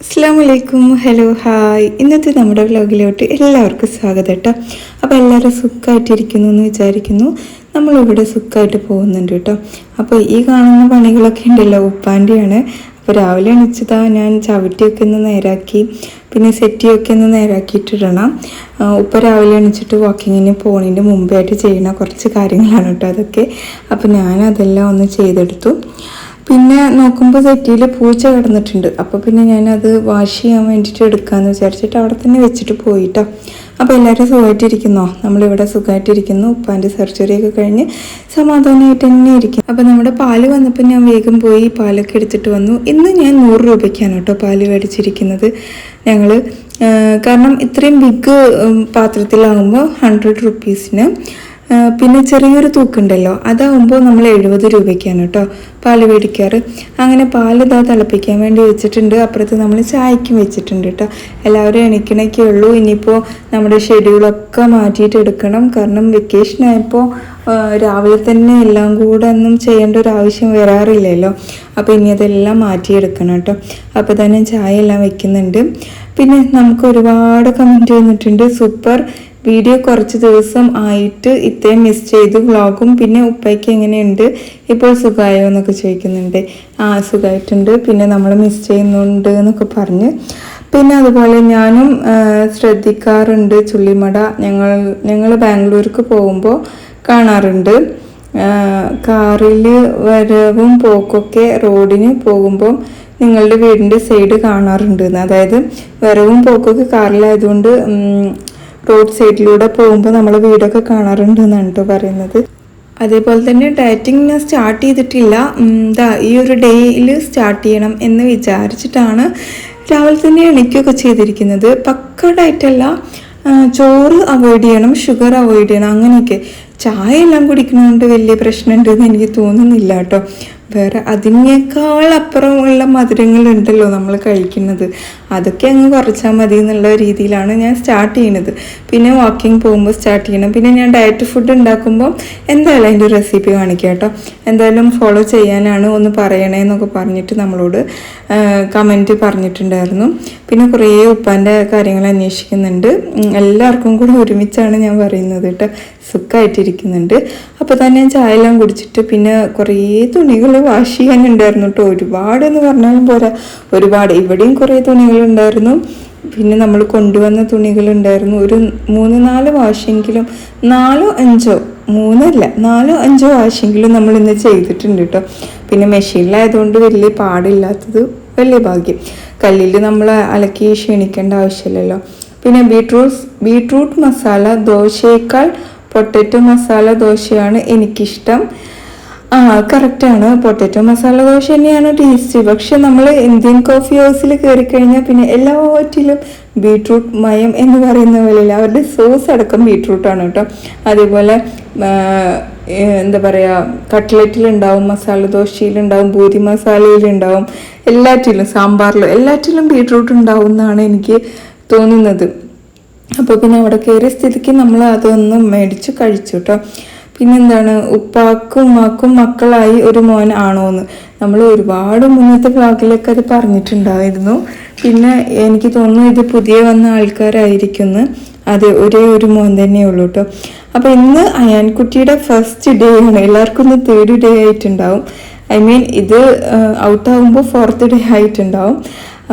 അസ്സാം വലൈക്കും hello hi. ഇന്നത്തെ നമ്മുടെ വ്ലോഗിലോട്ട് എല്ലാവർക്കും സ്വാഗതം കേട്ടോ. അപ്പോൾ എല്ലാവരും സുഖമായിട്ടിരിക്കുന്നു എന്ന് വിചാരിക്കുന്നു. നമ്മളിവിടെ സുഖമായിട്ട് പോകുന്നുണ്ട് കേട്ടോ. അപ്പോൾ ഈ കാണുന്ന പണികളൊക്കെ ഉണ്ടല്ലോ ഉപ്പാന്റെയാണ്. അപ്പോൾ രാവിലെ എണിച്ചതാ ഞാൻ ചവിട്ടിയൊക്കെ ഒന്ന് നേരാക്കി പിന്നെ സെറ്റിയൊക്കെ ഒന്ന് നേരാക്കിയിട്ടിടണം. ഉപ്പ രാവിലെ എണിച്ചിട്ട് വാക്കിങ്ങിന് പോണതിന്റെ മുമ്പായിട്ട് ചെയ്യുന്ന കുറച്ച് കാര്യങ്ങളാണ് കേട്ടോ അതൊക്കെ. അപ്പോൾ ഞാൻ അതെല്ലാം ഒന്ന് ചെയ്തെടുത്തു. പിന്നെ നോക്കുമ്പോൾ സെറ്റിയിൽ പൂച്ച കിടന്നിട്ടുണ്ട്. അപ്പോൾ പിന്നെ ഞാനത് വാഷ് ചെയ്യാൻ വേണ്ടിയിട്ട് എടുക്കാമെന്ന് വിചാരിച്ചിട്ട് അവിടെ തന്നെ വെച്ചിട്ട് പോയിട്ടോ. അപ്പോൾ എല്ലാവരും സുഖമായിട്ടിരിക്കുന്നോ നമ്മളിവിടെ സുഖമായിട്ടിരിക്കുന്നു ഉപ്പാന്റെ സർജറി ഒക്കെ കഴിഞ്ഞ് സമാധാനമായിട്ട് തന്നെ ഇരിക്കും അപ്പോൾ നമ്മുടെ പാൽ വന്നപ്പോൾ ഞാൻ വേഗം പോയി പാലൊക്കെ എടുത്തിട്ട് വന്നു. ഇന്ന് ഞാൻ നൂറ് രൂപയ്ക്കാണ് കേട്ടോ പാൽ മേടിച്ചിരിക്കുന്നത്. ഞങ്ങൾ കാരണം ഇത്രയും ബിഗ് പാത്രത്തിലാകുമ്പോൾ ഹൺഡ്രഡ് റുപ്പീസിന് പിന്നെ ചെറിയൊരു തൂക്കുണ്ടല്ലോ അതാവുമ്പോൾ നമ്മൾ എഴുപത് രൂപയ്ക്കാണ് കേട്ടോ പാൽ മേടിക്കാറ്. അങ്ങനെ പാൽ ഇതാ തിളപ്പിക്കാൻ വേണ്ടി വെച്ചിട്ടുണ്ട്. അപ്പുറത്ത് നമ്മൾ ചായക്കും വെച്ചിട്ടുണ്ട് കേട്ടോ എല്ലാവരും എണീക്കണൊക്കെ ഉള്ളൂ. ഇനിയിപ്പോൾ നമ്മുടെ ഷെഡ്യൂളൊക്കെ മാറ്റിയിട്ട് എടുക്കണം. കാരണം വെക്കേഷൻ ആയപ്പോൾ രാവിലെ തന്നെ എല്ലാം കൂടെ ഒന്നും ചെയ്യേണ്ട ഒരു ആവശ്യം വരാറില്ലല്ലോ. അപ്പോൾ ഇനി അതെല്ലാം മാറ്റിയെടുക്കണം കേട്ടോ അപ്പോൾ തന്നെ ചായ എല്ലാം വെക്കുന്നുണ്ട്. പിന്നെ നമുക്ക് ഒരുപാട് കമന്റ് വന്നിട്ടുണ്ട്. സൂപ്പർ. വീഡിയോ കുറച്ച് ദിവസം ആയിട്ട് ഇത്രയും മിസ് ചെയ്തു വ്ളോഗും പിന്നെ ഉപ്പയ്ക്ക് എങ്ങനെയുണ്ട്? ഇപ്പോൾ സുഖമായോ എന്നൊക്കെ ചോദിക്കുന്നുണ്ട്. ആ സുഖമായിട്ടുണ്ട്. പിന്നെ നമ്മൾ മിസ് ചെയ്യുന്നുണ്ട് എന്നൊക്കെ പറഞ്ഞ്. പിന്നെ അതുപോലെ ഞാനും ശ്രദ്ധിക്കാറുണ്ട് ചുള്ളിമട. ഞങ്ങൾ ഞങ്ങൾ ബാംഗ്ലൂർക്ക് പോകുമ്പോൾ കാണാറുണ്ട്. കാറിൽ വരവും പോക്കൊക്കെ റോഡിന് പോകുമ്പോൾ നിങ്ങളുടെ വീടിന്റെ സൈഡ് കാണാറുണ്ട്. അതായത് വരവും പോക്കൊക്കെ കാറിലായതുകൊണ്ട് റോഡ് സൈഡിലൂടെ പോകുമ്പോൾ നമ്മൾ വീടൊക്കെ കാണാറുണ്ട് എന്നാണ് പറയുന്നത്. അതേപോലെ തന്നെ ഡയറ്റിംഗ് ഞാൻ സ്റ്റാർട്ട് ചെയ്തിട്ടില്ല. എന്താ ഈ ഒരു ഡേയിൽ സ്റ്റാർട്ട് ചെയ്യണം എന്ന് വിചാരിച്ചിട്ടാണ് രാവിലെ തന്നെ എണീക്കുകയൊക്കെ ചെയ്തിരിക്കുന്നത്. പക്ക ഡയറ്റല്ല ചോറ് അവോയ്ഡ് ചെയ്യണം ഷുഗർ അവോയ്ഡ് ചെയ്യണം അങ്ങനെയൊക്കെ. ചായ എല്ലാം കുടിക്കുന്നതുകൊണ്ട് വലിയ പ്രശ്നമുണ്ട് എന്ന് എനിക്ക് തോന്നുന്നില്ല കേട്ടോ വേറെ അതിനേക്കാൾ അപ്പുറമുള്ള മധുരങ്ങളുണ്ടല്ലോ നമ്മൾ കഴിക്കുന്നത്. അതൊക്കെ അങ്ങ് കുറച്ചാൽ മതി എന്നുള്ള രീതിയിലാണ് ഞാൻ സ്റ്റാർട്ട് ചെയ്യുന്നത് പിന്നെ വാക്കിംഗ് പോകുമ്പോൾ സ്റ്റാർട്ട് ചെയ്യണം. പിന്നെ ഞാൻ ഡയറ്റ് ഫുഡ് ഉണ്ടാക്കുമ്പോൾ എന്തായാലും അതിന്റെ റെസിപ്പി കാണിക്കാം കേട്ടോ. എന്തായാലും ഫോളോ ചെയ്യാനാണ് ഒന്ന് പറയണേ എന്നൊക്കെ പറഞ്ഞിട്ട് നമ്മളോട് കമന്റ് പറഞ്ഞിട്ടുണ്ടായിരുന്നു. പിന്നെ കുറേ ഉപ്പാന്റെ കാര്യങ്ങൾ അന്വേഷിക്കുന്നുണ്ട്. എല്ലാവർക്കും കൂടെ ഒരുമിച്ചാണ് ഞാൻ പറയുന്നത് കേട്ടോ. സുഖമായിട്ടിരിക്കുന്നുണ്ട് അപ്പോൾ തന്നെ ഞാൻ ചായ എല്ലാം കുടിച്ചിട്ട് പിന്നെ കുറേ തുണികൾ വാഷ് ചെയ്യാനുണ്ടായിരുന്നു കേട്ടോ. ഒരുപാടെന്ന് പറഞ്ഞാലും പോരാ. ഒരുപാട്. ഇവിടെയും കുറേ തുണികളുണ്ടായിരുന്നു. പിന്നെ നമ്മൾ കൊണ്ടുവന്ന തുണികളുണ്ടായിരുന്നു. ഒരു മൂന്ന് നാല് വാഷെങ്കിലും നാലോ അഞ്ചോ മൂന്നല്ല നാലോ അഞ്ചോ വാഷെങ്കിലും നമ്മൾ ഇന്ന് ചെയ്തിട്ടുണ്ട് കേട്ടോ പിന്നെ മെഷീനിലായതുകൊണ്ട് വലിയ പാടില്ലാത്തത് വലിയ ഭാഗ്യം. കല്ലിൽ നമ്മൾ അലക്കി ക്ഷീണിക്കേണ്ട ആവശ്യമില്ലല്ലോ. പിന്നെ ബീട്രൂട്ട് ബീട്രൂട്ട് മസാല ദോശയേക്കാൾ പൊട്ടറ്റോ മസാല ദോശയാണ് എനിക്കിഷ്ടം. ആ കറക്റ്റാണ് പൊട്ടറ്റോ മസാല ദോശ തന്നെയാണ് ടേസ്റ്റ് പക്ഷെ നമ്മൾ ഇന്ത്യൻ കോഫി ഹൗസിൽ കയറി കഴിഞ്ഞാൽ പിന്നെ എല്ലാറ്റിലും ബീട്രൂട്ട് മയം എന്ന് പറയുന്ന പോലെയില്ല. അവരുടെ സോസ് അടക്കം ബീട്രൂട്ടാണ് കേട്ടോ. അതേപോലെ എന്താ പറയുക കട്ട്ലറ്റിലുണ്ടാവും മസാല ദോശയിലുണ്ടാവും പൂരി മസാലയിലുണ്ടാവും എല്ലാറ്റിലും സാമ്പാറിലും എല്ലാറ്റിലും ബീട്രൂട്ട് ഉണ്ടാവും എന്നാണ് എനിക്ക് തോന്നുന്നത്. അപ്പോൾ പിന്നെ അവിടെ കയറിയ സ്ഥിതിക്ക് നമ്മൾ അതൊന്നും മേടിച്ച് കഴിച്ചു കേട്ടോ. പിന്നെന്താണ്? ഉപ്പാക്കും ഉമ്മാക്കും മക്കളായി ഒരു മോൻ ആണോ എന്ന് നമ്മൾ ഒരുപാട് മുന്നത്തെ ഭാഗത്തിലൊക്കെ അത് പറഞ്ഞിട്ടുണ്ടായിരുന്നു. പിന്നെ എനിക്ക് തോന്നുന്നു ഇത് പുതിയ വന്ന ആൾക്കാരായിരിക്കുന്നു. അതെ ഒരേ ഒരു മോൻ തന്നെയുള്ളൂ കേട്ടോ അപ്പോൾ ഇന്ന് അയാൻകുട്ടിയുടെ ഫസ്റ്റ് ഡേ ആണ്. എല്ലാവർക്കും ഇന്ന് തേർഡ് ഡേ ആയിട്ടുണ്ടാവും. ഐ മീൻ ഇത് ഔട്ട് ആകുമ്പോൾ ഫോർത്ത് ഡേ ആയിട്ടുണ്ടാവും.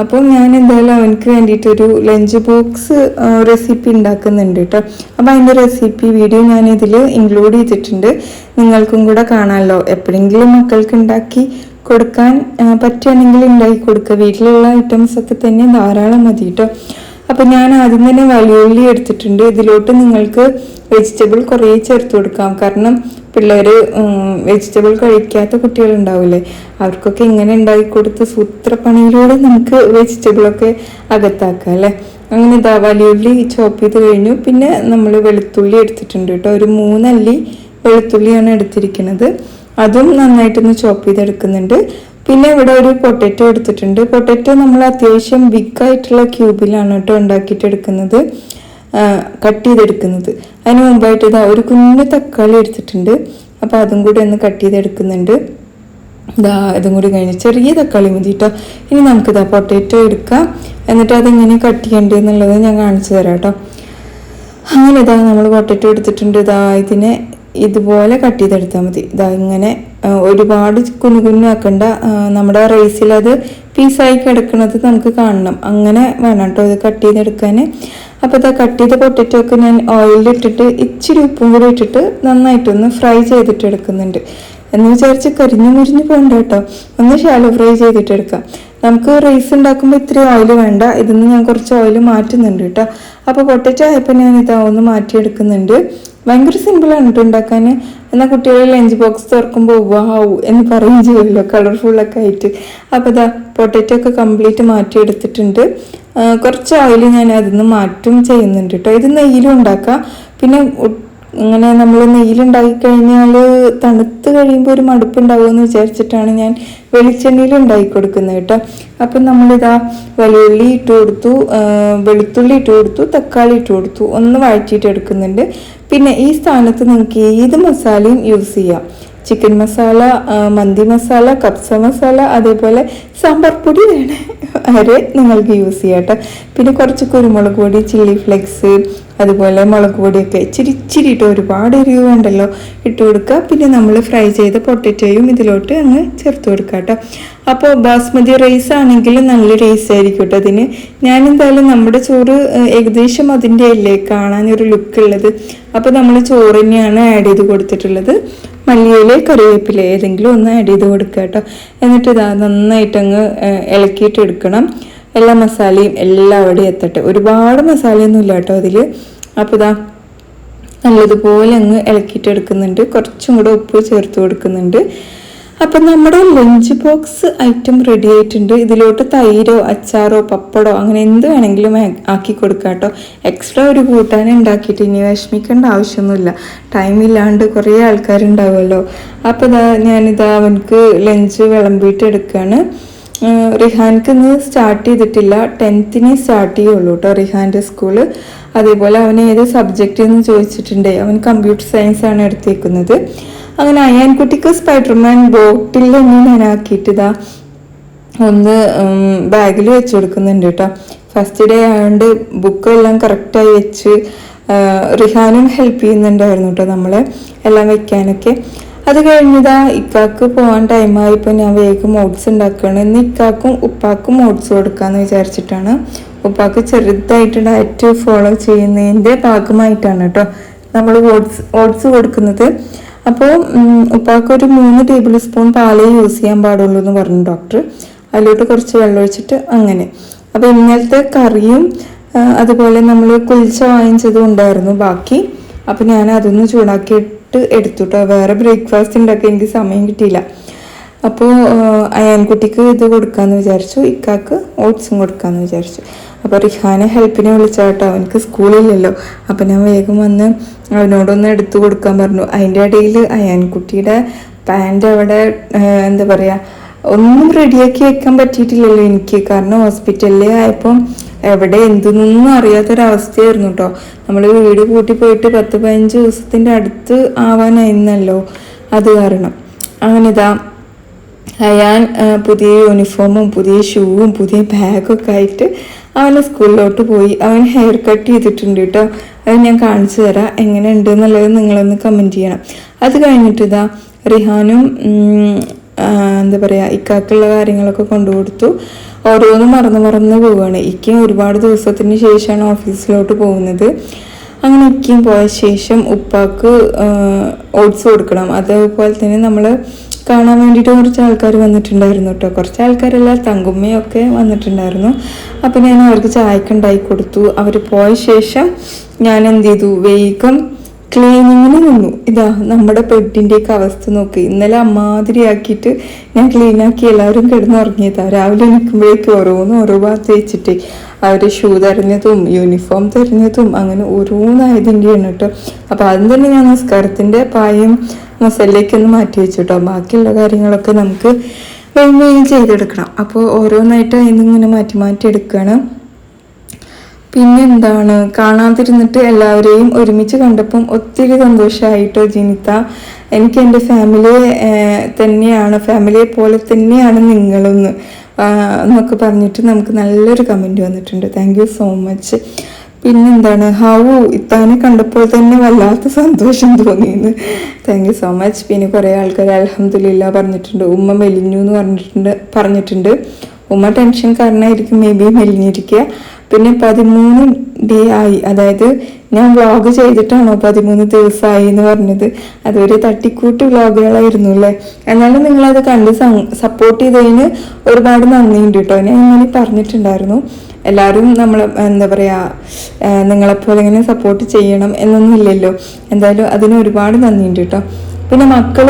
അപ്പോൾ ഞാൻ എന്തായാലും അവനക്ക് വേണ്ടിയിട്ടൊരു ലഞ്ച് ബോക്സ് റെസിപ്പി ഉണ്ടാക്കുന്നുണ്ട് കേട്ടോ അപ്പോൾ അതിന്റെ റെസിപ്പി വീഡിയോ ഞാൻ ഇതിൽ ഇൻക്ലൂഡ് ചെയ്തിട്ടുണ്ട്. നിങ്ങൾക്കും കൂടെ കാണാമല്ലോ എപ്പോഴെങ്കിലും മക്കൾക്ക് ഉണ്ടാക്കി കൊടുക്കാൻ പറ്റുകയാണെങ്കിൽ ഉണ്ടാക്കി കൊടുക്കുക വീട്ടിലുള്ള ഐറ്റംസ് ഒക്കെ തന്നെ ധാരാളം മതി കേട്ടോ അപ്പോൾ ഞാൻ ആദ്യം തന്നെ വലിയുള്ളി എടുത്തിട്ടുണ്ട്. ഇതിലോട്ട് നിങ്ങൾക്ക് വെജിറ്റബിൾ കുറേ ചേർത്ത് കൊടുക്കാം. കാരണം പിള്ളേർ വെജിറ്റബിൾ കഴിക്കാത്ത കുട്ടികളുണ്ടാവില്ലേ അവർക്കൊക്കെ ഇങ്ങനെ ഉണ്ടാക്കി കൊടുത്ത് സൂത്രപ്പണിയിലൂടെ നമുക്ക് വെജിറ്റബിളൊക്കെ അകത്താക്കാം അല്ലേ? അങ്ങനെ ഇതാ വലിയുള്ളി ചോപ്പ് ചെയ്ത് കഴിഞ്ഞു. പിന്നെ നമ്മൾ വെളുത്തുള്ളി എടുത്തിട്ടുണ്ട് കേട്ടോ. ഒരു മൂന്നല്ലി വെളുത്തുള്ളിയാണ് എടുത്തിരിക്കുന്നത്. അതും നന്നായിട്ടൊന്ന് ചോപ്പ് ചെയ്തെടുക്കുന്നുണ്ട്. പിന്നെ ഇവിടെ ഒരു പൊട്ടറ്റോ എടുത്തിട്ടുണ്ട്. പൊട്ടറ്റോ നമ്മൾ അത്യാവശ്യം ബിഗ് ആയിട്ടുള്ള ക്യൂബിലാണ് കേട്ടോ ഉണ്ടാക്കിയിട്ട് എടുക്കുന്നത് കട്ട് ചെയ്തെടുക്കുന്നത് അതിന് മുമ്പായിട്ട് ഇതാ ഒരു കുഞ്ഞു തക്കാളി എടുത്തിട്ടുണ്ട്. അപ്പോൾ അതും കൂടി ഒന്ന് കട്ട് ചെയ്തെടുക്കുന്നുണ്ട് ഇതാ ഇതും കൂടി കഴിഞ്ഞ് ചെറിയ തക്കാളി മതി കേട്ടോ ഇനി നമുക്കിതാ പൊട്ടേറ്റോ എടുക്കാം. എന്നിട്ട് അതെങ്ങനെ കട്ട് ചെയ്യേണ്ടത് എന്നുള്ളത് ഞാൻ കാണിച്ചു തരാം കേട്ടോ അങ്ങനെ ഇതാ നമ്മൾ പൊട്ടറ്റോ എടുത്തിട്ടുണ്ട്. ഇതാ ഇതിനെ ഇതുപോലെ കട്ട് ചെയ്തെടുത്താൽ മതി. ഇതാ ഇങ്ങനെ ഒരുപാട് കുഞ്ഞു കുഞ്ഞാക്കണ്ട. നമ്മുടെ റൈസിൽ അത് പീസായി കിടക്കുന്നത് നമുക്ക് കാണണം. അങ്ങനെ വേണം കേട്ടോ ഇത് കട്ട് ചെയ്തെടുക്കാൻ അപ്പോൾ ഇതാ കട്ട് ചെയ്ത പൊട്ടറ്റോ ഒക്കെ ഞാൻ ഓയിലിട്ടിട്ട് ഇച്ചിരി ഉപ്പും കൂടി ഇട്ടിട്ട് നന്നായിട്ടൊന്ന് ഫ്രൈ ചെയ്തിട്ട് എടുക്കുന്നുണ്ട്. എന്ന് വിചാരിച്ച് കരിഞ്ഞു മുരിഞ്ഞു പോകണ്ട കേട്ടോ. ഒന്ന് ഷാലോ ഫ്രൈ ചെയ്തിട്ട് എടുക്കാം. നമുക്ക് റൈസ് ഉണ്ടാക്കുമ്പോൾ ഇത്തിരി ഓയിൽ വേണ്ട. ഇതിൽ നിന്ന് ഞാൻ കുറച്ച് ഓയിൽ മാറ്റുന്നുണ്ട് കേട്ടോ. അപ്പോൾ പൊട്ടറ്റോ ആയപ്പോൾ ഞാൻ ഇതാ ഒന്ന് മാറ്റിയെടുക്കുന്നുണ്ട്. ഭയങ്കര സിമ്പിളാണ് കേട്ടോ ഉണ്ടാക്കാൻ എന്നാൽ കുട്ടികൾ ലഞ്ച് ബോക്സ് തുറക്കുമ്പോൾ വാവ് എന്ന് പറയും ചെയ്യുമല്ലോ കളർഫുള്ളൊക്കെ ആയിട്ട്. അപ്പോൾ ഇതാ പൊട്ടറ്റോ ഒക്കെ കംപ്ലീറ്റ് മാറ്റിയെടുത്തിട്ടുണ്ട്. കുറച്ച് ഓയിൽ ഞാൻ അതിൽ നിന്ന് മാറ്റും ചെയ്യുന്നുണ്ട് കേട്ടോ ഇത് നെയ്യിലും ഉണ്ടാക്കാം. പിന്നെ ഇങ്ങനെ നമ്മൾ നെയ്യിലുണ്ടാക്കി കഴിഞ്ഞാൽ തണുത്ത് കഴിയുമ്പോൾ ഒരു മടുപ്പുണ്ടാവുമെന്ന് വിചാരിച്ചിട്ടാണ് ഞാൻ വെളിച്ചെണ്ണയിൽ ഉണ്ടാക്കി കൊടുക്കുന്നത് കേട്ടോ അപ്പം നമ്മളിതാ വെളുള്ളി ഇട്ട് കൊടുത്തു വെളുത്തുള്ളി ഇട്ട് കൊടുത്തു തക്കാളി ഇട്ട് കൊടുത്തു ഒന്ന് വഴറ്റിയിട്ട് എടുക്കുന്നുണ്ട്. പിന്നെ ഈ സ്ഥാനത്ത് നിങ്ങൾക്ക് ഏത് മസാലയും യൂസ് ചെയ്യാം. ചിക്കൻ മസാല മന്തി മസാല കപ്സ മസാല അതേപോലെ സാമ്പാർ പൊടി വേണേ. വരെ നിങ്ങൾക്ക് യൂസ് ചെയ്യാം കേട്ടോ പിന്നെ കുറച്ച് കുരുമുളക് പൊടി ചില്ലി ഫ്ലെക്സ് അതുപോലെ മുളക് പൊടിയൊക്കെ ഇച്ചിരി ഇച്ചിരി ഇട്ട് ഒരുപാട് എരിവ് വേണ്ടല്ലോ ഇട്ട് കൊടുക്കുക. പിന്നെ നമ്മൾ ഫ്രൈ ചെയ്ത പൊട്ടറ്റോയും ഇതിലോട്ട് അങ്ങ് ചേർത്ത് കൊടുക്കുക കേട്ടോ. അപ്പോൾ ബാസ്മതി റൈസ് ആണെങ്കിൽ നല്ല റൈസ് ആയിരിക്കും കേട്ടോ അതിന്. ഞാനെന്തായാലും നമ്മുടെ ചോറ് ഏകദേശം അതിന്റെ അല്ലേ കാണാനൊരു ലുക്ക് ഉള്ളത്. അപ്പോൾ നമ്മൾ ചോറ് തന്നെയാണ് ആഡ് ചെയ്ത് കൊടുത്തിട്ടുള്ളത്. മല്ലിയില കറിവേപ്പില ഏതെങ്കിലും ഒന്ന് ആഡ് ചെയ്ത് കൊടുക്കുക കേട്ടോ. എന്നിട്ട് ഇതാ നന്നായിട്ടങ്ങ് ഇളക്കിയിട്ട് എടുക്കണം. എല്ലാ മസാലയും എല്ലാം അവിടെ എത്തട്ടെ. ഒരുപാട് മസാലയൊന്നും ഇല്ല കേട്ടോ അതിൽ അപ്പോൾ ഇതാ നല്ലതുപോലെ അങ്ങ് ഇളക്കിയിട്ട് എടുക്കുന്നുണ്ട് കുറച്ചും കൂടെ ഉപ്പ് ചേർത്ത് കൊടുക്കുന്നുണ്ട്. അപ്പം നമ്മുടെ ലഞ്ച് ബോക്സ് ഐറ്റം റെഡി ആയിട്ടുണ്ട്. ഇതിലോട്ട് തൈരോ അച്ചാറോ പപ്പടോ അങ്ങനെ എന്ത് വേണമെങ്കിലും ആക്കി കൊടുക്കാം കേട്ടോ. എക്സ്ട്രാ ഒരു കൂട്ടാൻ ഉണ്ടാക്കിയിട്ട് ഇനി വിഷമിക്കേണ്ട ആവശ്യമൊന്നുമില്ല. ടൈം ഇല്ലാണ്ട് കുറേ ആൾക്കാരുണ്ടാവുമല്ലോ. അപ്പോൾ ഇതാ ഞാനിതാ അവനക്ക് ലഞ്ച് വിളമ്പിയിട്ട് എടുക്കുകയാണ് റിഹാൻക്ക് ഇന്ന് സ്റ്റാർട്ട് ചെയ്തിട്ടില്ല. ടെൻത്തിന് സ്റ്റാർട്ട് ചെയ്യുള്ളൂ കേട്ടോ റിഹാന്റെ സ്കൂൾ അതേപോലെ അവൻ ഏത് സബ്ജക്റ്റ് എന്ന് ചോദിച്ചിട്ടുണ്ട്. അവൻ കമ്പ്യൂട്ടർ സയൻസ് ആണ് എടുത്തേക്കുന്നത്. അങ്ങനെ അയ്യാൻകുട്ടിക്ക് സ്പൈഡർമാൻ ബോട്ടിൽ തന്നെ ഞാൻ ആക്കിയിട്ടിതാ ഒന്ന് ബാഗിൽ വെച്ച് കൊടുക്കുന്നുണ്ട് കേട്ടോ ഫസ്റ്റ് ഡേ ആയതുകൊണ്ട് ബുക്കെല്ലാം കറക്റ്റായി വെച്ച് റിഹാനും ഹെൽപ്പ് ചെയ്യുന്നുണ്ടായിരുന്നു കേട്ടോ നമ്മളെ എല്ലാം വെക്കാനൊക്കെ. അത് കഴിഞ്ഞതാ ഇക്കാക്ക് പോകാൻ ടൈമായി ഇപ്പോൾ ഞാൻ വേഗം ഓട്സ് ഉണ്ടാക്കുകയാണ് ഇന്ന് ഇക്കാക്കും ഉപ്പാക്കും ഓട്സ് കൊടുക്കാമെന്ന് വിചാരിച്ചിട്ടാണ്. ഉപ്പാക്ക് ചെറുതായിട്ട് ഡയറ്റ് ഫോളോ ചെയ്യുന്നതിന്റെ ഭാഗമായിട്ടാണ് കേട്ടോ നമ്മൾ ഓട്സ് ഓട്സ് കൊടുക്കുന്നത്. അപ്പോൾ ഉപ്പാക്ക് ഒരു മൂന്ന് ടേബിൾ സ്പൂൺ പാലേ യൂസ് ചെയ്യാൻ പാടുള്ളൂ എന്ന് പറഞ്ഞു ഡോക്ടർ അതിലോട്ട് കുറച്ച് വെള്ളം ഒഴിച്ചിട്ട് അങ്ങനെ. അപ്പോൾ ഇന്നലത്തെ കറിയും അതുപോലെ നമ്മൾ കുളിച്ച വാങ്ങിച്ചതും ഉണ്ടായിരുന്നു ബാക്കി. അപ്പോൾ ഞാൻ അതൊന്ന് ചൂടാക്കിയിട്ട് എടുത്തു കേട്ടോ വേറെ ബ്രേക്ക്ഫാസ്റ്റ് ഉണ്ടാക്കാൻ എനിക്ക് സമയം കിട്ടിയില്ല. അപ്പോൾ അയാൻകുട്ടിക്ക് ഇത് കൊടുക്കാമെന്ന് വിചാരിച്ചു. ഇക്കാക്ക് ഓട്സും കൊടുക്കാമെന്ന് വിചാരിച്ചു. അപ്പോൾ റിഹാനെ ഹെൽപ്പിനെ വിളിച്ചാട്ടോ. അവനക്ക് സ്കൂളില്ലല്ലോ. അപ്പം ഞാൻ വേഗം വന്ന് അവനോടൊന്ന് എടുത്തു കൊടുക്കാൻ പറഞ്ഞു. അതിന്റെ ഇടയിൽ അയാൻകുട്ടിയുടെ പാന്റ് അവിടെ എന്താ പറയുക ഒന്നും റെഡിയാക്കി വെക്കാൻ പറ്റിയിട്ടില്ലല്ലോ എനിക്ക്. കാരണം ഹോസ്പിറ്റലിൽ ആയപ്പം എവിടെ എന്തെന്നൊന്നും അറിയാത്തൊരവസ്ഥയായിരുന്നു കേട്ടോ നമ്മൾ വീട് കൂട്ടി പോയിട്ട് പത്ത് പതിനഞ്ച് ദിവസത്തിന്റെ അടുത്ത് ആവാനായിരുന്നല്ലോ. അത് കാരണം. അങ്ങനെ ഇതാ അയാൻ പുതിയ യൂണിഫോമും പുതിയ ഷൂവും പുതിയ ബാഗൊക്കെ ആയിട്ട് അവനെ സ്കൂളിലോട്ട് പോയി. അവൻ ഹെയർ കട്ട് ചെയ്തിട്ടുണ്ട് കേട്ടോ അത് ഞാൻ കാണിച്ചു തരാം. എങ്ങനെ ഉണ്ട് എന്നുള്ളത് നിങ്ങളൊന്ന് കമന്റ് ചെയ്യണം. അത് കഴിഞ്ഞിട്ട് ഇതാ റിഹാനും എന്താ പറയുക ഇക്കാക്കുള്ള കാര്യങ്ങളൊക്കെ കൊണ്ടുകൊടുത്തു. ഓരോന്നും മറന്നു മറന്ന് പോവുകയാണ് ഇക്കും ഒരുപാട് ദിവസത്തിന് ശേഷമാണ് ഓഫീസിലോട്ട് പോകുന്നത്. അങ്ങനെ ഇക്കും പോയ ശേഷം ഉപ്പാക്ക് ഓട്സ് കൊടുക്കണം. അതേപോലെ തന്നെ നമ്മൾ കാണാൻ വേണ്ടിയിട്ട് കുറച്ച് ആൾക്കാർ വന്നിട്ടുണ്ടായിരുന്നു കേട്ടോ കുറച്ച് ആൾക്കാരല്ല തങ്കുമ്മയൊക്കെ വന്നിട്ടുണ്ടായിരുന്നു. അപ്പം ഞാൻ അവർക്ക് ചായക്കുണ്ടായി കൊടുത്തു. അവർ പോയ ശേഷം ഞാൻ എന്ത് ചെയ്തു? വേഗം ക്ലീനിങ്ങിന് നിന്നു. ഇതാ നമ്മുടെ പെട്ടിന്റെയൊക്കെ അവസ്ഥ നോക്ക്. ഇന്നലെ അമ്മാതിരിയാക്കിയിട്ട് ഞാൻ ക്ലീനാക്കി എല്ലാവരും കിടന്നുറങ്ങിയതാ. രാവിലെ നിൽക്കുമ്പോഴേക്ക് ഓരോന്ന് ഓരോ ഭാഗത്ത് വെച്ചിട്ട് അവർ ഷൂ തരഞ്ഞതും യൂണിഫോം തരഞ്ഞതും അങ്ങനെ ഓരോന്നായതിന്റെയാണ് കേട്ടോ. അപ്പോൾ അതും തന്നെ ഞാൻ നിസ്കാരത്തിന്റെ പായം മസാലയ്ക്ക് ഒന്ന് മാറ്റി വെച്ചു കേട്ടോ ബാക്കിയുള്ള കാര്യങ്ങളൊക്കെ നമുക്ക് വേഗം വേഗം ചെയ്തെടുക്കണം. അപ്പോൾ ഓരോന്നായിട്ട് അതിന്നിങ്ങനെ മാറ്റി മാറ്റി എടുക്കുകയാണ്. പിന്നെന്താണ്? കാണാതിരുന്നിട്ട് എല്ലാവരെയും ഒരുമിച്ച് കണ്ടപ്പം ഒത്തിരി സന്തോഷമായിട്ടോ ജിനിത? എനിക്ക് എന്റെ ഫാമിലി തന്നെയാണ്. ഫാമിലിയെ പോലെ തന്നെയാണ് നിങ്ങളെന്ന് എന്നൊക്കെ പറഞ്ഞിട്ട് നമുക്ക് നല്ലൊരു കമന്റ് വന്നിട്ടുണ്ട്. താങ്ക് യു സോ മച്ച് പിന്നെന്താണ്? ഹാവു ഇത്താനെ കണ്ടപ്പോൾ തന്നെ വല്ലാത്ത സന്തോഷം തോന്നിയെന്ന്. താങ്ക് യു സോ മച്ച് പിന്നെ കുറേ ആൾക്കാർ അലഹമില്ല പറഞ്ഞിട്ടുണ്ട്. ഉമ്മ മെലിഞ്ഞു എന്ന് പറഞ്ഞിട്ടുണ്ട് പറഞ്ഞിട്ടുണ്ട്. ഉമ്മ ടെൻഷൻ കാരണമായിരിക്കും മേ ബി മെലിഞ്ഞിരിക്കുക. പിന്നെ പതിമൂന്ന് ഡേ ആയി. അതായത് ഞാൻ വ്ളോഗ് ചെയ്തിട്ടാണോ പതിമൂന്ന് ദിവസമായി എന്ന് പറഞ്ഞത്. അതൊരു തട്ടിക്കൂട്ട് വ്ളോഗുകളായിരുന്നു അല്ലേ? എന്നാലും നിങ്ങളത് കണ്ട് സപ്പോർട്ട് ചെയ്തതിന് ഒരുപാട് നന്ദിയുണ്ട് കേട്ടോ ഞാൻ ഇങ്ങനെ പറഞ്ഞിട്ടുണ്ടായിരുന്നു. എല്ലാവരും നമ്മൾ എന്താ പറയുക നിങ്ങളെപ്പോലെ ഇങ്ങനെ സപ്പോർട്ട് ചെയ്യണം എന്നൊന്നും ഇല്ലല്ലോ. എന്തായാലും അതിന് ഒരുപാട് നന്ദിയുണ്ട് കേട്ടോ പിന്നെ മക്കൾ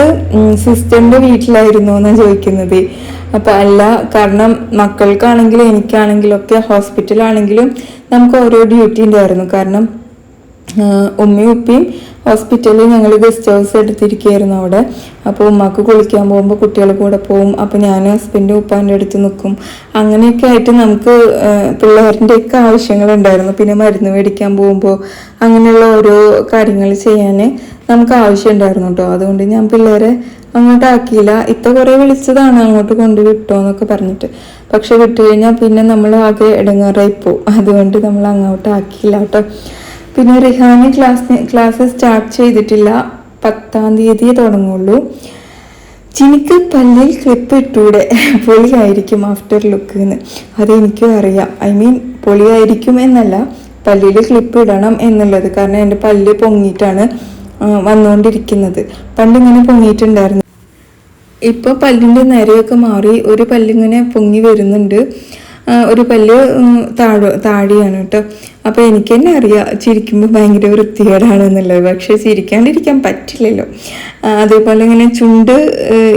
സിസ്റ്ററിന്റെ വീട്ടിലായിരുന്നു എന്നാണ് ചോദിക്കുന്നത്. അപ്പൊ അല്ല കാരണം മക്കൾക്കാണെങ്കിലും എനിക്കാണെങ്കിലും ഒക്കെ ഹോസ്പിറ്റലാണെങ്കിലും നമുക്ക് ഓരോ ഡ്യൂട്ടി ഉണ്ടായിരുന്നു. കാരണം ഉമ്മയും ഉപ്പയും ഹോസ്പിറ്റലിൽ ഞങ്ങൾ ഗസ്റ്റ് ഹൗസ് എടുത്തിരിക്കുകയായിരുന്നു അവിടെ. അപ്പോൾ ഉമ്മക്ക് കുളിക്കാൻ പോകുമ്പോൾ കുട്ടികൾ കൂടെ പോകും അപ്പോൾ ഞാൻ ഹസ്ബൻഡും ഉപ്പാന്റെ അടുത്ത് നിൽക്കും. അങ്ങനെയൊക്കെ ആയിട്ട് നമുക്ക് പിള്ളേരിന്റെ ഒക്കെ ആവശ്യങ്ങളുണ്ടായിരുന്നു പിന്നെ മരുന്ന് മേടിക്കാൻ പോകുമ്പോൾ അങ്ങനെയുള്ള ഓരോ കാര്യങ്ങൾ ചെയ്യാൻ നമുക്ക് ആവശ്യമുണ്ടായിരുന്നു കേട്ടോ. അതുകൊണ്ട് ഞാൻ പിള്ളേരെ അങ്ങോട്ട് ആക്കിയില്ല. ഇത്ത കുറേ വിളിച്ചതാണ് അങ്ങോട്ട് കൊണ്ട് വിട്ടോ എന്നൊക്കെ പറഞ്ഞിട്ട്. പക്ഷെ വിട്ടു കഴിഞ്ഞാൽ പിന്നെ നമ്മൾ ആകെ ഇടങ്ങാറായി പോകും അതുകൊണ്ട് നമ്മൾ അങ്ങോട്ട് ആക്കിയില്ല കേട്ടോ. പിന്നെ റിഹാനി ക്ലാസ് ക്ലാസ് സ്റ്റാർട്ട് ചെയ്തിട്ടില്ല. പത്താം തീയതി തുടങ്ങുള്ളൂ. ചിനിക്ക് പല്ലിൽ ക്ലിപ്പ് ഇട്ടൂടെ? പൊളിയായിരിക്കും ആഫ്റ്റർ ലുക്ക് എന്ന്. അതെനിക്കും അറിയാം. ഐ മീൻ പൊളിയായിരിക്കും എന്നല്ല പല്ലിൽ ക്ലിപ്പ് ഇടണം എന്നുള്ളത്. കാരണം എന്റെ പല്ല് പൊങ്ങിയിട്ടാണ്. വന്നുകൊണ്ടിരിക്കുന്നത് പണ്ട് ഇങ്ങനെ പൊങ്ങിയിട്ടുണ്ടായിരുന്നു. ഇപ്പൊ പല്ലിന്റെ നിരയൊക്കെ മാറി ഒരു പല്ലിങ്ങനെ പൊങ്ങി വരുന്നുണ്ട്. ഒരു പല്ല് താഴ് താടിയാണ് കേട്ടോ. അപ്പൊ എനിക്ക് തന്നെ അറിയാം ചിരിക്കുമ്പോൾ ഭയങ്കര വൃത്തികേടാണ് എന്നുള്ളത് പക്ഷെ ചിരിക്കാണ്ടിരിക്കാൻ പറ്റില്ലല്ലോ. അതേപോലെ ഇങ്ങനെ ചുണ്ട്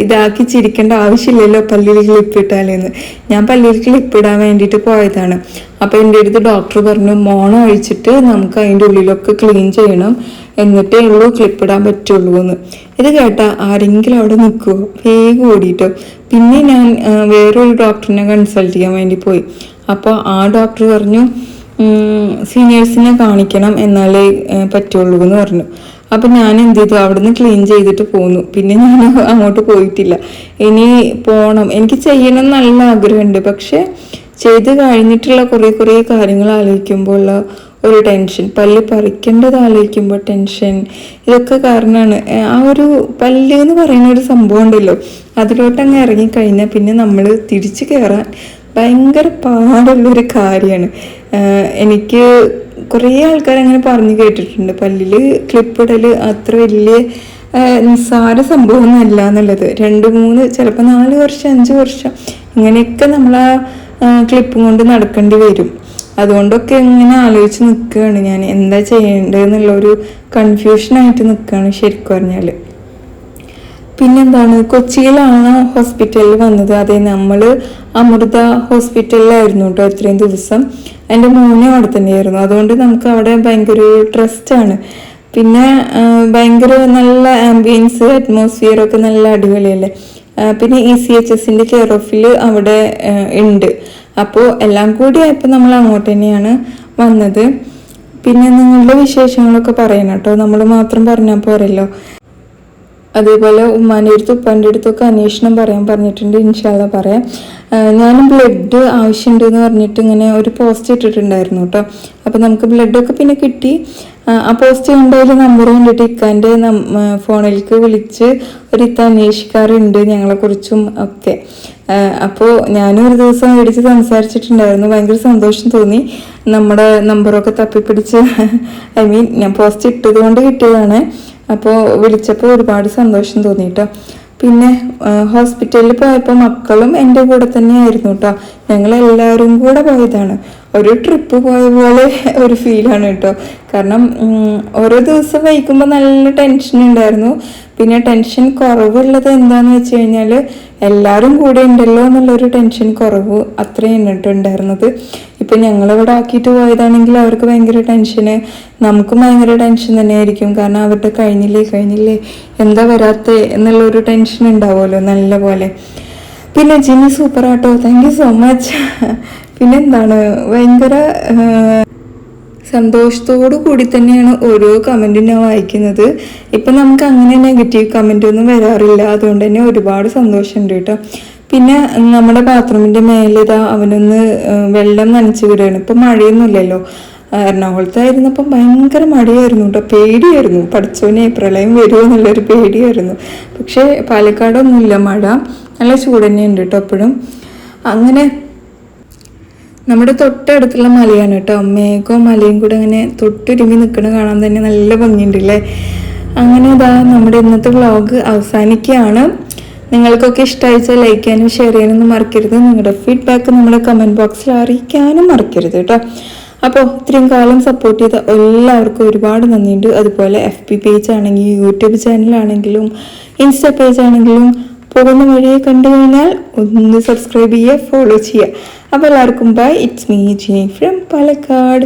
ഇതാക്കി ചിരിക്കേണ്ട ആവശ്യമില്ലല്ലോ പല്ലിൽ ക്ലിപ്പ് ഇട്ടാലെന്ന്. ഞാൻ പല്ലിൽ ക്ലിപ്പ് ഇടാൻ വേണ്ടിയിട്ട് പോയതാണ്. അപ്പൊ എന്റെ അടുത്ത് ഡോക്ടർ പറഞ്ഞു മോണം അഴിച്ചിട്ട് നമുക്ക് അതിന്റെ ഉള്ളിലൊക്കെ ക്ലീൻ ചെയ്യണം. എന്നിട്ടേ ഉള്ളൂ ക്ലിപ്പ് ഇടാൻ പറ്റുള്ളൂ എന്ന്. ഇത് കേട്ടാൽ ആരെങ്കിലും അവിടെ നിൽക്കുമോ വേഗം ഓടിയിട്ടോ പിന്നെ ഞാൻ വേറൊരു ഡോക്ടറിനെ കൺസൾട്ട് ചെയ്യാൻ വേണ്ടി പോയി. അപ്പോൾ ആ ഡോക്ടർ പറഞ്ഞു സീനിയേഴ്സിനെ കാണിക്കണം എന്നാലേ പറ്റുള്ളൂ എന്ന് പറഞ്ഞു. അപ്പം ഞാൻ എന്ത് ചെയ്തു? അവിടുന്ന് ക്ലീൻ ചെയ്തിട്ട് പോന്നു. പിന്നെ ഞാൻ അങ്ങോട്ട് പോയിട്ടില്ല. ഇനി പോകണം എനിക്ക് ചെയ്യണം നല്ല ആഗ്രഹമുണ്ട്. പക്ഷേ ചെയ്ത് കഴിഞ്ഞിട്ടുള്ള കുറേ കുറേ കാര്യങ്ങൾ ആലോചിക്കുമ്പോൾ ഒരു ടെൻഷൻ പല്ല് പറിക്കേണ്ടത് ആലോചിക്കുമ്പോൾ ടെൻഷൻ ഇതൊക്കെ കാരണമാണ് ആ ഒരു പല്ല് എന്ന് പറയുന്ന ഒരു സംഭവം ഉണ്ടല്ലോ. അതിലോട്ട് അങ്ങ് ഇറങ്ങിക്കഴിഞ്ഞാൽ പിന്നെ നമ്മൾ തിരിച്ചു കയറാൻ ഭയങ്കര പാടുള്ളൊരു കാര്യമാണ് എനിക്ക് കുറേ ആൾക്കാർ അങ്ങനെ പറഞ്ഞു കേട്ടിട്ടുണ്ട്. പല്ലിൽ ക്ലിപ്പിടൽ അത്ര വലിയ നിസ്സാര സംഭവമൊന്നുമല്ല എന്നുള്ളത്. രണ്ട് മൂന്ന് ചിലപ്പോൾ നാല് വർഷം അഞ്ച് വർഷം ഇങ്ങനെയൊക്കെ നമ്മൾ ആ ക്ലിപ്പും കൊണ്ട് നടക്കേണ്ടി വരും. അതുകൊണ്ടൊക്കെ ഇങ്ങനെ ആലോചിച്ച് നിൽക്കുകയാണ് ഞാൻ എന്താ ചെയ്യേണ്ടതെന്നുള്ള ഒരു കൺഫ്യൂഷനായിട്ട് നിൽക്കുകയാണ് ശരിക്കും പറഞ്ഞാൽ പിന്നെന്താണ്? കൊച്ചിയിലാണ് ഹോസ്പിറ്റലിൽ വന്നത്. അതെ നമ്മൾ അമൃത ഹോസ്പിറ്റലിലായിരുന്നു കേട്ടോ ഇത്രയും ദിവസം. എന്റെ മോനും അവിടെ തന്നെയായിരുന്നു. അതുകൊണ്ട് നമുക്ക് അവിടെ ഭയങ്കര ഒരു ട്രസ്റ്റാണ് പിന്നെ ഭയങ്കര നല്ല ആംബിയൻസ് അറ്റ്മോസ്ഫിയർ ഒക്കെ നല്ല അടിപൊളിയല്ലേ? പിന്നെ ഇ സി എച്ച് എസിന്റെ കെയർ ഓഫിൽ അവിടെ ഉണ്ട്. അപ്പോൾ എല്ലാം കൂടി ആയപ്പോൾ നമ്മൾ അങ്ങോട്ട് തന്നെയാണ് വന്നത്. പിന്നെ നിങ്ങളുടെ വിശേഷങ്ങളൊക്കെ പറയണം കേട്ടോ. നമ്മൾ മാത്രം പറഞ്ഞാൽ പോരല്ലോ. അതേപോലെ ഉമ്മാന്റെ അടുത്ത് ഉപ്പാന്റെ അടുത്തൊക്കെ അന്വേഷണം പറയാൻ പറഞ്ഞിട്ടുണ്ട്. ഇൻഷാല്ല പറയാം. ഞാൻ ബ്ലഡ് ആവശ്യമുണ്ട് എന്ന് പറഞ്ഞിട്ട് ഇങ്ങനെ ഒരു പോസ്റ്റ് ഇട്ടിട്ടുണ്ടായിരുന്നു കേട്ടോ. അപ്പോൾ നമുക്ക് ബ്ലഡൊക്കെ പിന്നെ കിട്ടി. ആ, പോസ്റ്റ് കണ്ടതിൽ നമ്പർ കണ്ടിട്ട് ഇക്കാന്റെ ഫോണിലേക്ക് വിളിച്ച് ഒരു ഇത്ത അന്വേഷിക്കാറുണ്ട് ഞങ്ങളെക്കുറിച്ചും ഒക്കെ. അപ്പോൾ ഞാനും ഒരു ദിവസം മേടിച്ച് സംസാരിച്ചിട്ടുണ്ടായിരുന്നു. ഭയങ്കര സന്തോഷം തോന്നി. നമ്മുടെ നമ്പറൊക്കെ തപ്പിപ്പിടിച്ച് ഐ മീൻ ഞാൻ പോസ്റ്റ് ഇട്ടത് കൊണ്ട് കിട്ടിയതാണ്. അപ്പോൾ വിളിച്ചപ്പോൾ ഒരുപാട് സന്തോഷം തോന്നി കേട്ടോ പിന്നെ ഹോസ്പിറ്റലിൽ പോയപ്പോൾ മക്കളും എന്റെ കൂടെ തന്നെയായിരുന്നു കേട്ടോ ഞങ്ങളെല്ലാവരും കൂടെ പോയതാണ്. ഒരു ട്രിപ്പ് പോയ പോലെ ഒരു ഫീലാണ് കേട്ടോ കാരണം ഓരോ ദിവസം വൈകുമ്പോൾ നല്ല ടെൻഷൻ ഉണ്ടായിരുന്നു പിന്നെ ടെൻഷൻ കുറവുള്ളത് എന്താന്ന് വെച്ച് കഴിഞ്ഞാൽ എല്ലാവരും കൂടെ ഉണ്ടല്ലോ എന്നുള്ളൊരു ടെൻഷൻ കുറവ് അത്രയും കേട്ടോ ഉണ്ടായിരുന്നത് ഇപ്പം ഞങ്ങളിവിടെ ആക്കിയിട്ട് പോയതാണെങ്കിൽ അവർക്ക് ഭയങ്കര ടെൻഷന് നമുക്കും ഭയങ്കര ടെൻഷൻ തന്നെയായിരിക്കും. കാരണം അവരുടെ കഴിഞ്ഞില്ലേ കഴിഞ്ഞില്ലേ എന്താ വരാത്തേ എന്നുള്ളൊരു ടെൻഷൻ ഉണ്ടാവുമല്ലോ നല്ല പോലെ. പിന്നെ Jimmy super auto. Thank you so much പിന്നെ എന്താണ് ഭയങ്കര സന്തോഷത്തോടു കൂടി തന്നെയാണ് ഓരോ കമന്റും ഞാൻ വായിക്കുന്നത്. ഇപ്പം നമുക്ക് അങ്ങനെ നെഗറ്റീവ് കമന്റ് ഒന്നും വരാറില്ല. അതുകൊണ്ട് തന്നെ ഒരുപാട് സന്തോഷമുണ്ട് കേട്ടോ. പിന്നെ നമ്മുടെ ബാത്റൂമിന്റെ മേലെ ഇതാ അവനൊന്ന് വെള്ളം നനച്ച് വിടുകയാണ്. ഇപ്പം മഴയൊന്നുമില്ലല്ലോ. എറണാകുളത്തായിരുന്നപ്പം ഭയങ്കര മഴയായിരുന്നു കേട്ടോ. പേടിയായിരുന്നു. പഠിച്ചോനെ പ്രളയം വരുമോ എന്നുള്ളൊരു പേടിയായിരുന്നു. പക്ഷേ പാലക്കാടൊന്നുമില്ല മഴ. നല്ല ചൂട് തന്നെയുണ്ട് കേട്ടോ എപ്പോഴും അങ്ങനെ നമ്മുടെ തൊട്ടടുത്തുള്ള മലയാണ് കേട്ടോ. മേഘവും മലയും കൂടെ അങ്ങനെ തൊട്ടുരുമി നിൽക്കണ കാണാൻ തന്നെ നല്ല ഭംഗിയുണ്ട് അല്ലേ അങ്ങനെ ഇതാ നമ്മുടെ ഇന്നത്തെ വ്ളോഗ് അവസാനിക്കുകയാണ്. നിങ്ങൾക്കൊക്കെ ഇഷ്ടമായിച്ചാൽ ലൈക്ക് ചെയ്യാനും ഷെയർ ചെയ്യാനൊന്നും മറക്കരുത്. നിങ്ങളുടെ ഫീഡ്ബാക്ക് നമ്മുടെ കമന്റ് ബോക്സിൽ അറിയിക്കാനും മറക്കരുത് കേട്ടോ. അപ്പോൾ ഇത്രയും കാലം സപ്പോർട്ട് ചെയ്ത എല്ലാവർക്കും ഒരുപാട് നന്ദിയുണ്ട്. അതുപോലെ എഫ് പി പേജ് ആണെങ്കിൽ യൂട്യൂബ് ചാനലാണെങ്കിലും ഇൻസ്റ്റാ പേജ് ആണെങ്കിലും പോകുന്ന വഴിയെ കണ്ടു കഴിഞ്ഞാൽ ഒന്ന് സബ്സ്ക്രൈബ് ചെയ്യുക ഫോളോ ചെയ്യുക. അപ്പോൾ എല്ലാവർക്കും bye it's me Jini from Palakkad